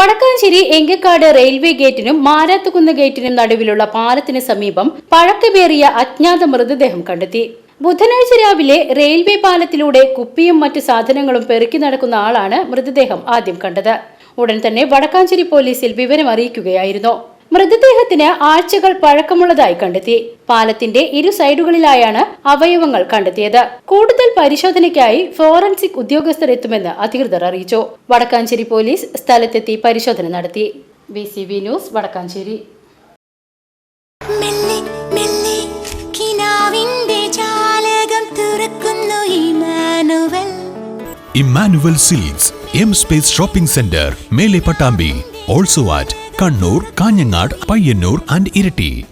Vadakkanchery Engakkad railway ഗേറ്റിനും മാരാത്തുകുന്ന് ഗേറ്റിനും നടുവിലുള്ള പാലത്തിന് സമീപം പഴക്കമേറിയ അജ്ഞാത മൃതദേഹം കണ്ടെത്തി. ബുധനാഴ്ച രാവിലെ റെയിൽവേ പാലത്തിലൂടെ കുപ്പിയും മറ്റു സാധനങ്ങളും പെറുക്കി നടക്കുന്ന ആളാണ് മൃതദേഹം ആദ്യം കണ്ടത്. ഉടൻ തന്നെ വടക്കാഞ്ചേരി പോലീസിൽ വിവരം അറിയിക്കുകയായിരുന്നു. മൃതദേഹത്തിന് ആഴ്ചകൾ പഴക്കമുള്ളതായി കണ്ടെത്തി. പാലത്തിന്റെ ഇരു സൈഡുകളിലായാണ് അവയവങ്ങൾ കണ്ടെത്തിയത്. കൂടുതൽ പരിശോധനയ്ക്കായി ഫോറൻസിക് ഉദ്യോഗസ്ഥർ എത്തുമെന്ന് അധികൃതർ അറിയിച്ചു. വടക്കാഞ്ചേരി പോലീസ് സ്ഥലത്തെത്തി പരിശോധന നടത്തി. B C B news Vadakkanchery. Immanuel. Silks M space shopping centre മേലെ Pattambi also at Kannur Kanhangad Payyanur and Iritty.